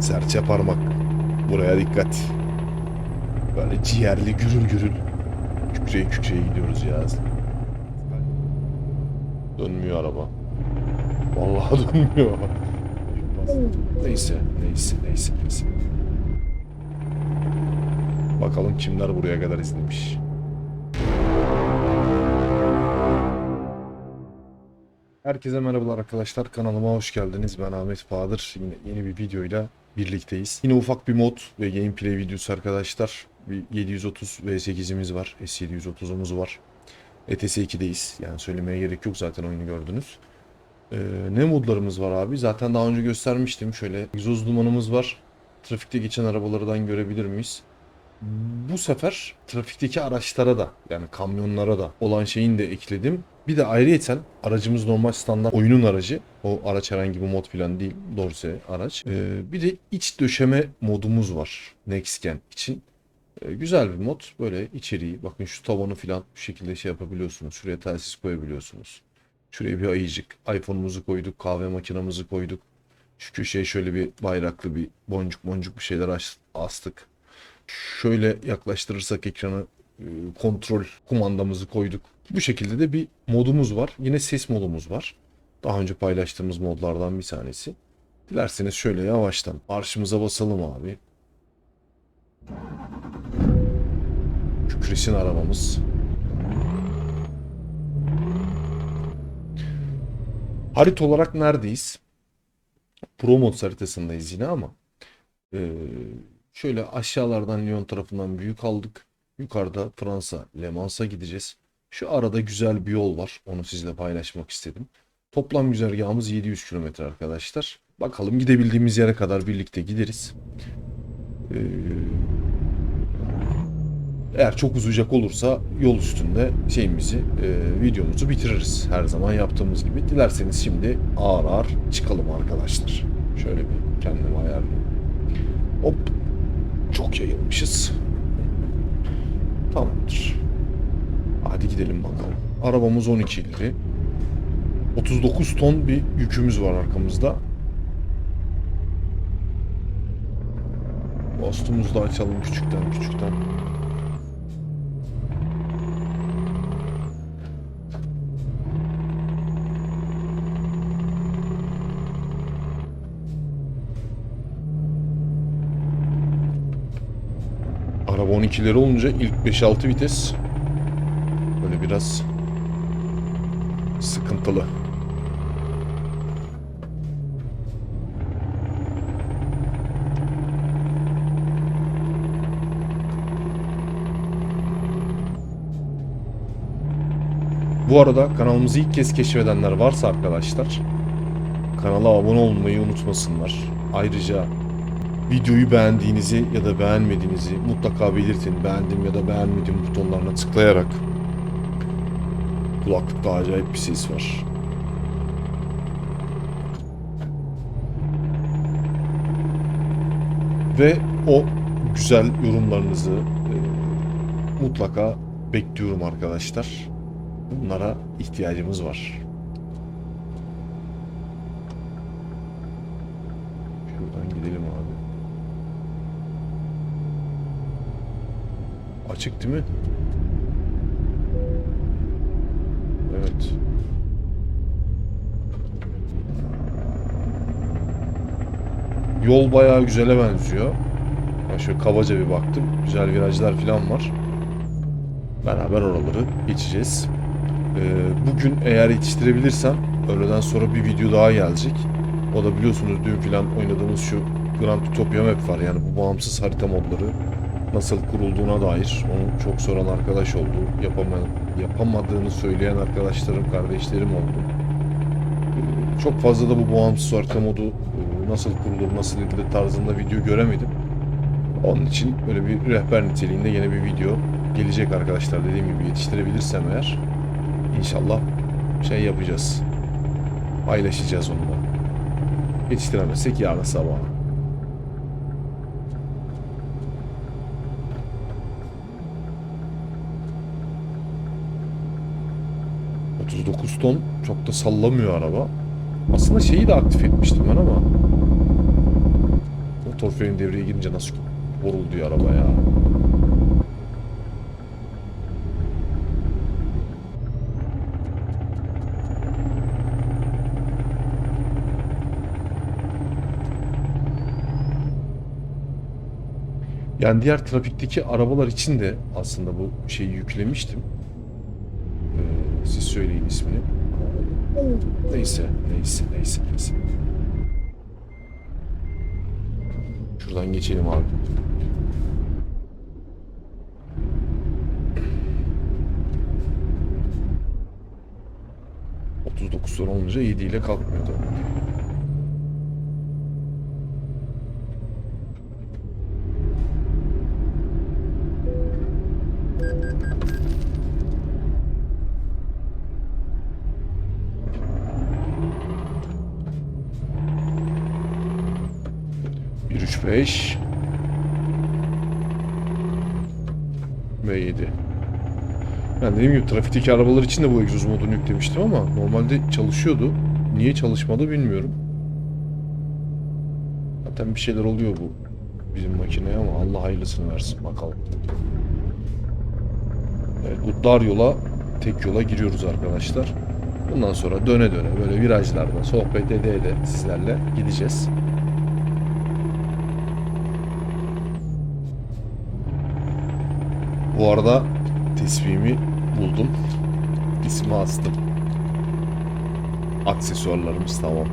Serçe parmak. Buraya dikkat. Böyle ciğerli gürül gürül. Kükreye kükreye gidiyoruz ya. Dönmüyor araba. Vallahi dönmüyor. Neyse, neyse, neyse, neyse. Bakalım kimler buraya kadar izlemiş. Herkese merhabalar arkadaşlar. Kanalıma hoş geldiniz. Ben Ahmet Bahadır. Yine yeni bir videoyla birlikteyiz. Yine ufak bir mod ve gameplay videosu arkadaşlar. Bir 730 V8'imiz var. S730'umuz var. ETS 2'deyiz. Yani söylemeye gerek yok zaten oyunu gördünüz. Ee, ne modlarımız var abi? Zaten daha önce göstermiştim. Şöyle egzoz dumanımız var. Trafikte geçen arabalardan görebilir miyiz? Bu sefer trafikteki araçlara da yani kamyonlara da olan şeyini de ekledim. Bir de ayrıyeten aracımız normal standart oyunun aracı. O araç herhangi bir mod falan değil. Dorse araç. Ee, bir de iç döşeme modumuz var. Next Gen için. Ee, güzel bir mod. Böyle içeriği. Bakın şu tavanı falan bu şekilde şey yapabiliyorsunuz. Şuraya telsiz koyabiliyorsunuz. Şuraya bir ayıcık. iPhone'umuzu koyduk. Kahve makinamızı koyduk. Şu köşeye şöyle bir bayraklı bir boncuk boncuk bir şeyler as- astık. Şöyle yaklaştırırsak ekranı kontrol kumandamızı koyduk. Bu şekilde de bir modumuz var. Yine ses modumuz var. Daha önce paylaştığımız modlardan bir tanesi. Dilerseniz şöyle yavaştan marşımıza basalım abi. Kükresin arabamız. Harita olarak neredeyiz? Pro Mods haritasındayız yine ama ee, şöyle aşağılardan Lyon tarafından büyük aldık. Yukarıda Fransa Le Mans'a gideceğiz. Şu arada güzel bir yol var. Onu sizle paylaşmak istedim. Toplam güzergahımız 700 kilometre arkadaşlar. Bakalım gidebildiğimiz yere kadar birlikte gideriz. Ee, eğer çok uzayacak olursa yol üstünde şeyimizi, e, videomuzu bitiririz. Her zaman yaptığımız gibi. Dilerseniz şimdi ağır ağır çıkalım arkadaşlar. Şöyle bir kendimi ayarlayayım. Hop. Çok yayılmışız. Tamamdır. Hadi gidelim bakalım. Arabamız 12 ileri. 39 ton bir yükümüz var arkamızda. Bastumuzu da açalım küçükten küçükten. 12'leri olunca ilk 5-6 vites böyle biraz sıkıntılı. Bu arada kanalımızı ilk kez keşfedenler varsa arkadaşlar kanala abone olmayı unutmasınlar. Ayrıca videoyu beğendiğinizi ya da beğenmediğinizi mutlaka belirtin. Beğendim ya da beğenmedim butonlarına tıklayarak. Kulaklıkta acayip bir ses var. Ve o güzel yorumlarınızı e, mutlaka bekliyorum arkadaşlar. Bunlara ihtiyacımız var. Şuradan gidelim abi. Açık değil mi? Evet. Yol bayağı güzele benziyor. Ben şöyle kabaca bir baktım. Güzel virajlar falan var. Beraber oraları geçeceğiz. Ee, bugün eğer yetiştirebilirsem öğleden sonra bir video daha gelecek. O da biliyorsunuz dün falan oynadığımız şu Grand Utopia Map var. Yani bu bağımsız harita modları nasıl kurulduğuna dair onu çok soran arkadaş oldu. Yapama, yapamadığını söyleyen arkadaşlarım, kardeşlerim oldu. Ee, Çok fazla da bu bağımsız harita modu e, nasıl kurulur, nasıl edilir tarzında video göremedim. Onun için böyle bir rehber niteliğinde yine bir video gelecek arkadaşlar. Dediğim gibi yetiştirebilirsem eğer inşallah şey yapacağız. Paylaşacağız onunla. Yetiştiremezsek yarın sabah. ...39 ton çok da sallamıyor araba. Aslında şeyi de aktif etmiştim ben ama... Traktör freni devreye girince nasıl vuruldu araba ya. Yani diğer trafikteki arabalar için de aslında bu şeyi yüklemiştim. Siz söyleyin ismini. Neyse, neyse, neyse, neyse. Şuradan geçelim abi. ...39 sonra olunca 7 ile kalkmıyordu. Bir üç beş ve 7. Ben dediğim gibi trafikteki arabalar için de bu egzoz modunu yüklemiştim ama normalde çalışıyordu. Niye çalışmadı bilmiyorum. Zaten bir şeyler oluyor bu bizim makineye ama Allah hayırlısını versin bakalım. Evet, dar yola, tek yola giriyoruz arkadaşlar. Bundan sonra döne döne böyle virajlarda sohbet ede ede sizlerle gideceğiz. Bu arada tesbihimi buldum. İsmi astım. Aksesuarlarımız tamam.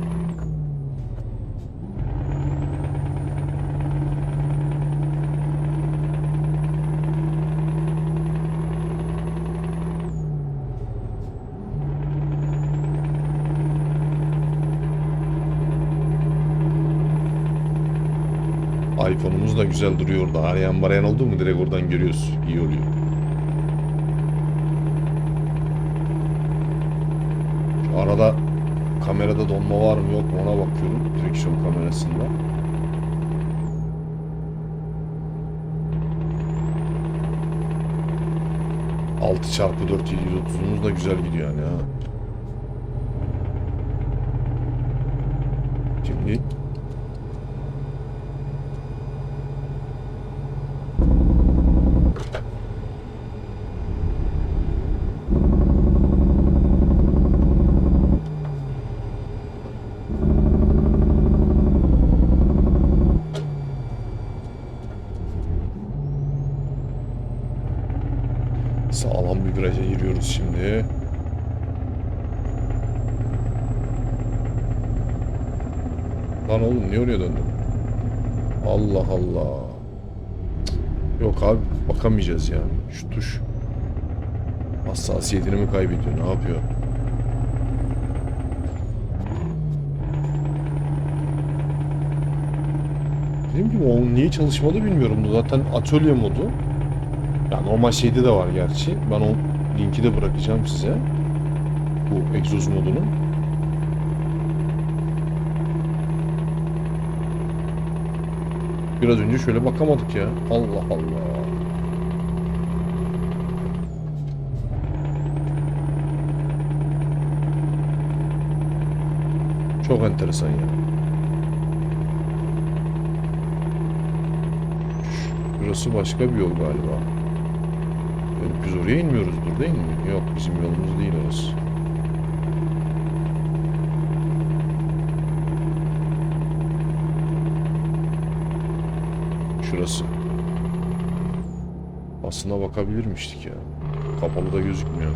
iPhone'umuz da güzel duruyor orada. Arayan barayan oldu mu direkt oradan görüyoruz. İyi oluyor. Arada kamerada donma var mı yok mu ona bakıyorum. Direksiyon kamerasında. Altı çarpı 4 730'umuz da güzel gidiyor yani ha. Şimdi Sağlam bir viraja giriyoruz şimdi. Lan oğlum niye oraya döndün? Allah Allah. Cık. Yok abi bakamayacağız yani. Şu tuş hassasiyetini mi kaybediyor? Ne yapıyor? Dediğim gibi o niye çalışmadı bilmiyorum. Bu Zaten atölye modu. Ya normal şeyde de var gerçi. Ben o linki de bırakacağım size. Bu egzoz modunun. Biraz önce şöyle bakamadık ya. Allah Allah. Çok enteresan ya. Burası başka bir yol galiba. Evet, Biz oraya inmiyoruzdur değil mi? Yok bizim yolumuz değil orası. Şurası. Aslında bakabilirmiştik ya. Kapalı da gözükmüyor.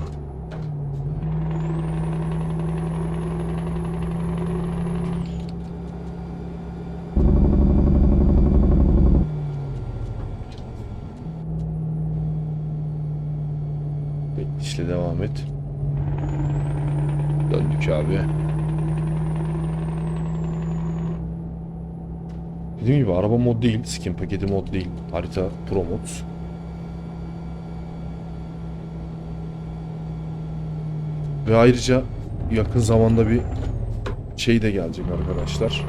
Beklişle devam et. Döndük abi. Dediğim gibi araba mod değil, skin paketi mod değil. Harita pro mod. Ve ayrıca yakın zamanda bir şey de gelecek arkadaşlar.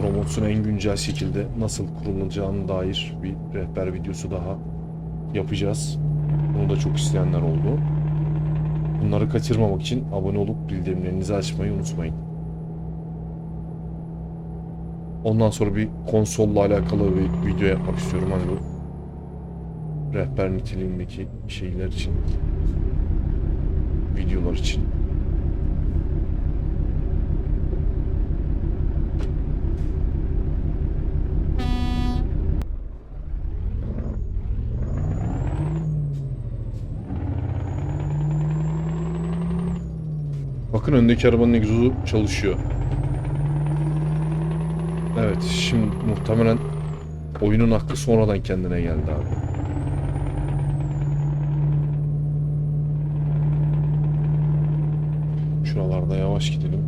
Promotsun en güncel şekilde nasıl kurulacağına dair bir rehber videosu daha yapacağız. Bunu da çok isteyenler oldu. Bunları kaçırmamak için abone olup bildirimlerinizi açmayı unutmayın. Ondan sonra bir konsolla alakalı bir video yapmak istiyorum. Hani bu rehber niteliğindeki şeyler için. Videolar için. Bakın öndeki arabanın egzozu çalışıyor. Evet şimdi muhtemelen oyunun aklı sonradan kendine geldi abi. Şuralarda yavaş gidelim.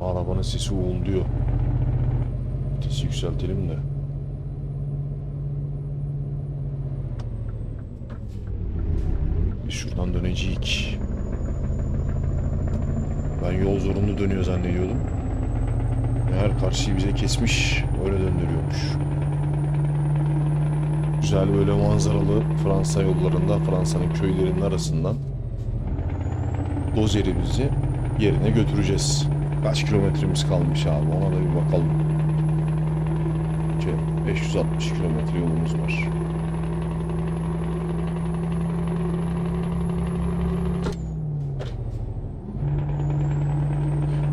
Arabanın sesi uğulduyor. Sesi yükseltelim de. Şuradan döneceğiz. Ben yol zorunlu dönüyor zannediyordum. Meğer karşıyı bize kesmiş, öyle döndürüyormuş. Güzel böyle manzaralı Fransa yollarında, Fransa'nın köylerinin arasından dozerimizi yerine götüreceğiz. Kaç kilometremiz kalmış abi ona da bir bakalım. Şey, 560 kilometre yolumuz var.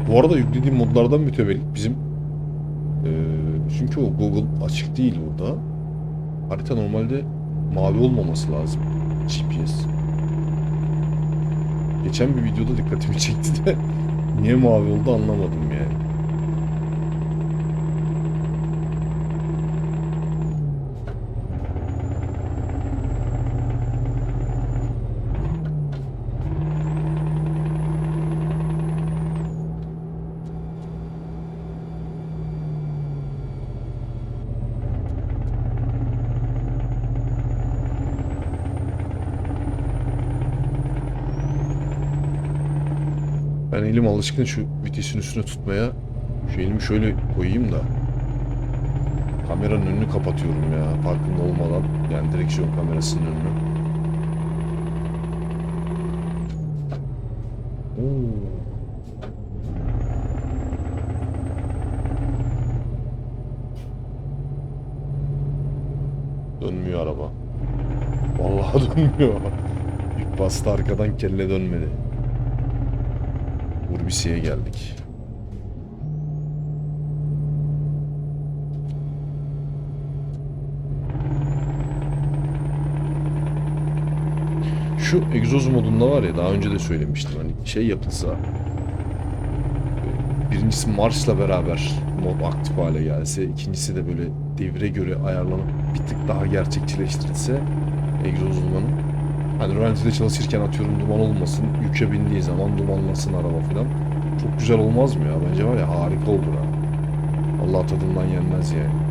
Bu arada yüklediğim modlardan mütevellit bizim eee, çünkü o Google açık değil burada. Harita normalde mavi olmaması lazım. GPS. Geçen bir videoda dikkatimi çekti de niye mavi oldu anlamadım yani. Ben elim alışkın şu vitesin üstüne tutmaya. Şu elimi şöyle koyayım da. Kameranın önünü kapatıyorum ya farkında olmadan. Yani direksiyon kamerasının önünü. Oo. Dönmüyor araba. Vallahi dönmüyor. Yük bastı arkadan kelle dönmedi. Urbisi'ye geldik. Şu egzoz modunda var ya daha önce de söylemiştim hani şey yapılsa birincisi Mars'la beraber mod aktif hale gelse ikincisi de böyle devre göre ayarlanıp bir tık daha gerçekçileştirilse egzoz dumanı Hani rölantide çalışırken atıyorum duman olmasın. Yüke bindiği zaman dumanlasın araba falan. Çok güzel olmaz mı ya? Bence var ya harika olur ha. Allah tadından yenmez yani.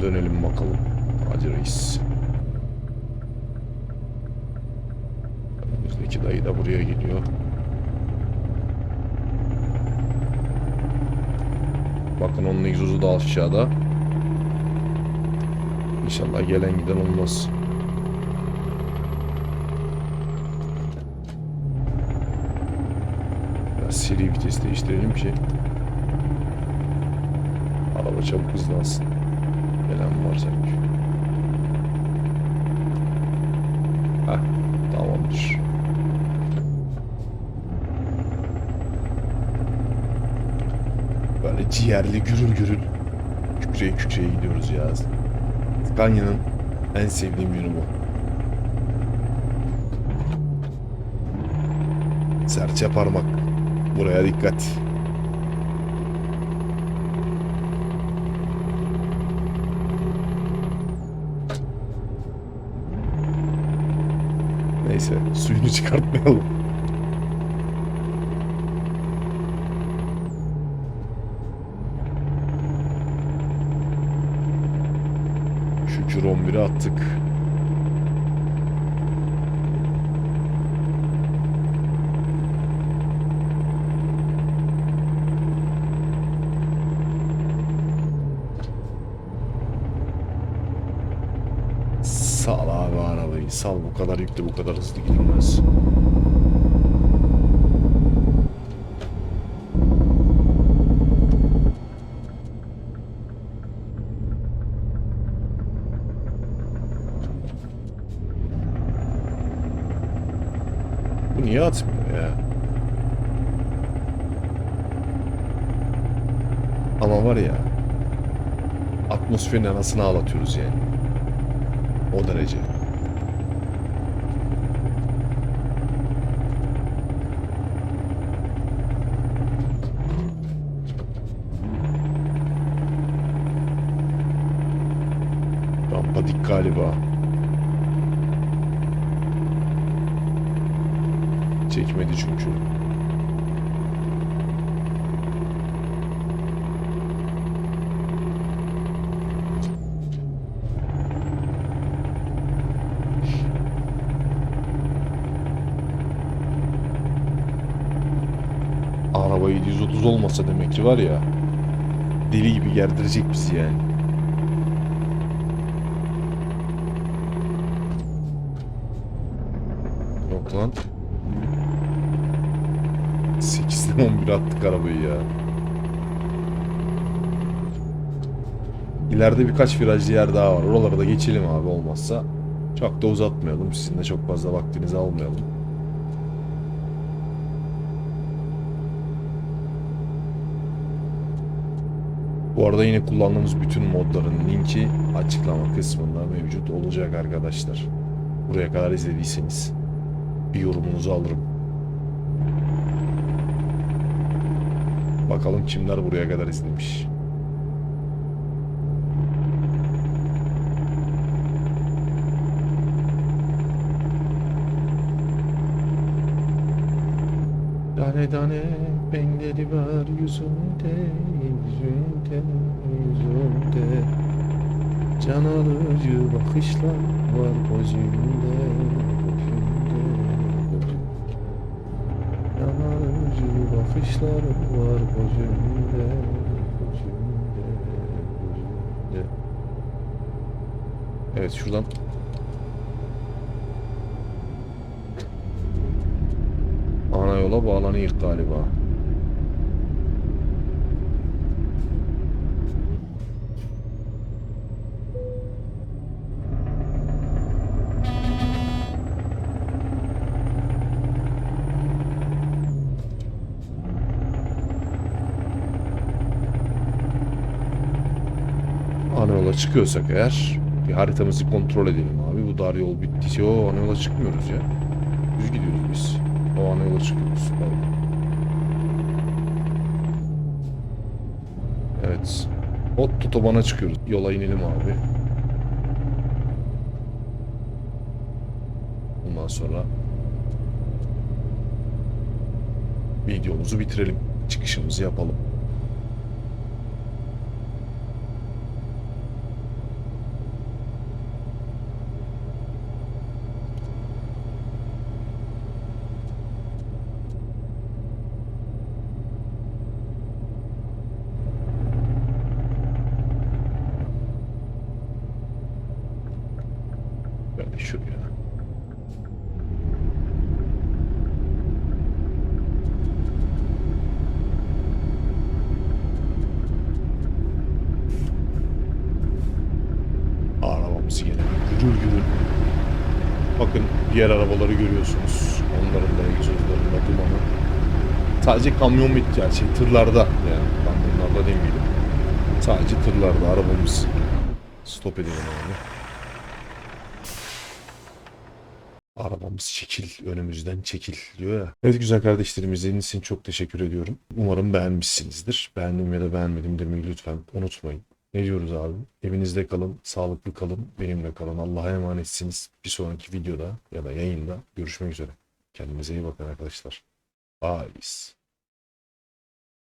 Dönelim bakalım. Hadi reis. Önümüzdeki dayı da buraya geliyor. Bakın onun egzozu da aşağıda. İnşallah gelen giden olmaz. Biraz seri vites değiştirelim ki araba çabuk hızlansın. Gelen var sanki. Tamamdır. Böyle ciğerli gürül gürül kükreye kükreye gidiyoruz ya. Scania'nın en sevdiğim yönü bu. Serçe parmak. Buraya dikkat. Neyse suyunu çıkartmayalım. Şükür 11'i attık. arabayı sal bu kadar yükle bu kadar hızlı gidilmez. Bu niye atmıyor ya? Ama var ya atmosferin anasını ağlatıyoruz yani. O derece. Rampa dik galiba. Çekmedi çünkü. Araba 730 olmasa demek ki var ya deli gibi gerdirecek bizi yani. Yok lan. 8'den 11 attık arabayı ya. İleride birkaç virajlı yer daha var. Oralara da geçelim abi olmazsa. Çok da uzatmayalım. Sizin de çok fazla vaktinizi almayalım. Bu arada yine kullandığımız bütün modların linki açıklama kısmında mevcut olacak arkadaşlar. Buraya kadar izlediyseniz bir yorumunuzu alırım. Bakalım kimler buraya kadar izlemiş. Tane tane var yüzünde, yüzünde, yüzünde. Can alıcı bakışlar var gözünde, gözünde. Can alıcı bakışlar var gözünde, gözünde, gözünde. Evet şuradan ana yola bağlanıyor galiba. Ana yola çıkıyorsak eğer bir haritamızı kontrol edelim abi. Bu dar yol bittiyse o ana yola çıkmıyoruz ya. Düz gidiyoruz biz. O ana yola çıkıyoruz. Pardon. Evet. Ot otobana çıkıyoruz. Yola inelim abi. Ondan sonra videomuzu bitirelim. Çıkışımızı yapalım. Böyle şuraya. Arabamız yine gürül gürül. Bakın diğer arabaları görüyorsunuz. Onların da egzozlarında dumanı. Sadece kamyon bitti yani şey tırlarda yani kamyonlarda demeyelim. Sadece tırlarda arabamız. Stop edelim abi. Arabamız çekil, önümüzden çekil diyor ya. Evet güzel kardeşlerim izlediğiniz için çok teşekkür ediyorum. Umarım beğenmişsinizdir. Beğendim ya da beğenmedim demeyi lütfen unutmayın. Ne diyoruz abi? Evinizde kalın, sağlıklı kalın, benimle kalın. Allah'a emanetsiniz. Bir sonraki videoda ya da yayında görüşmek üzere. Kendinize iyi bakın arkadaşlar. Bye.